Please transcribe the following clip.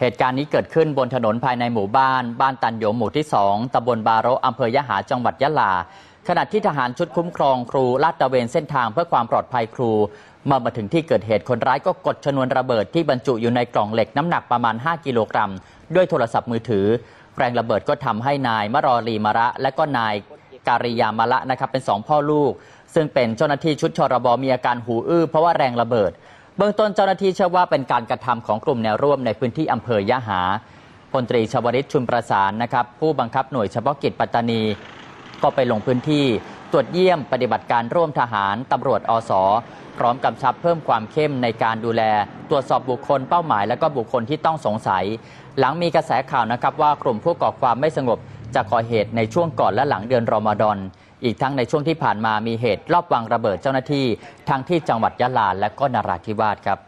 เหตุการณ์นี้เกิดขึ้นบนถนนภายในหมู่บ้าน บ้านตันโยมหมู่ที่ 2ตำบลบาโรอำเภอยะหาจังหวัดยะลา ขณะที่ทหารชุดคุ้มครองครูลาดตระเวนเส้นทางเพื่อความปลอดภัยครู เมื่อมาถึงที่เกิดเหตุคนร้ายก็กดชนวนระเบิดที่บรรจุอยู่ในกล่องเหล็กน้ำหนักประมาณ 5 กิโลกรัม ด้วยโทรศัพท์มือถือ แรงระเบิดก็ทำให้นายมรอลีมาระ และก็นายการิยามาละนะครับเป็นสองพ่อลูก ซึ่งเป็นเจ้าหน้าที่ชุดชรบมีอาการหูอื้อเพราะว่าแรงระเบิด เบื้องต้นเจ้าหน้าที่เชื่อว่าเป็นการกระทำของกลุ่มแนวร่วมในพื้นที่อำเภอยะหาพลตรีชวริตชุนประสานนะครับ ผู้บังคับหน่วยเฉพาะกิจปัตตานี ก็ไปลงพื้นที่ตรวจเยี่ยมปฏิบัติการร่วมทหารตำรวจอสพร้อมกำชับเพิ่มความเข้มในการดูแล ตรวจสอบบุคคลเป้าหมาย และก็บุคคลที่ต้องสงสัย หลังมีกระแสข่าวนะครับว่ากลุ่มผู้ก่อความไม่สงบจะก่อเหตุในช่วงก่อนและหลังเดือนรอมฎอน อีกทั้งในช่วงที่ผ่านมามีเหตุรอบวางระเบิดเจ้าหน้าที่ทั้งที่จังหวัดยะลาและก็นราธิวาสครับ